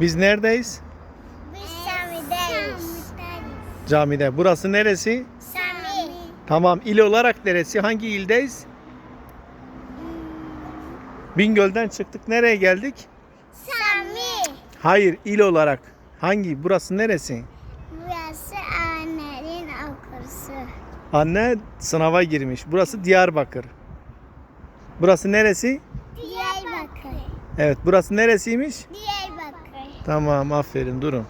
Biz neredeyiz? Biz Sami'deyiz. Camide. Burası neresi? Sami. Tamam. il olarak neresi? Hangi ildeyiz? Bingöl'den çıktık. Nereye geldik? Sami. Hayır, il olarak. Hangi? Burası neresi? Burası annenin okursu. Anne sınava girmiş. Burası Diyarbakır. Burası neresi? Diyarbakır. Evet, burası neresiymiş? Diyarbakır. Tamam, aferin. Durun.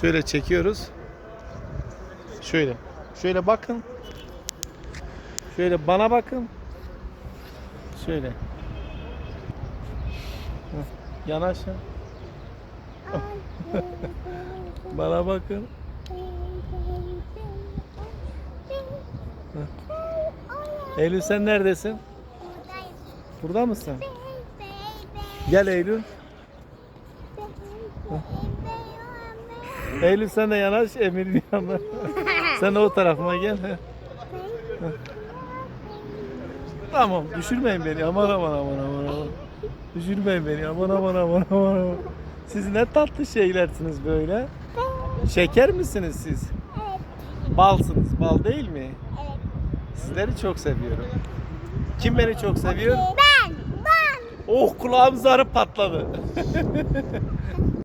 Şöyle çekiyoruz. Şöyle. Şöyle bakın. Şöyle bana bakın. Şöyle. Yanaşın. Bana bakın. Eylül sen neredesin? Burada mısın? Gel Eylül. Eylül sen de yanaş Emir'in yanına. sen de o tarafıma gel. Tamam düşürmeyin beni aman aman aman aman aman. Düşürmeyin beni aman aman aman aman aman. Siz ne tatlı şeylersiniz böyle. Şeker misiniz siz? Balsınız. Bal değil mi? Evet. Sizleri çok seviyorum. Kim beni çok seviyor? Ben. Oh kulağım zarı patladı.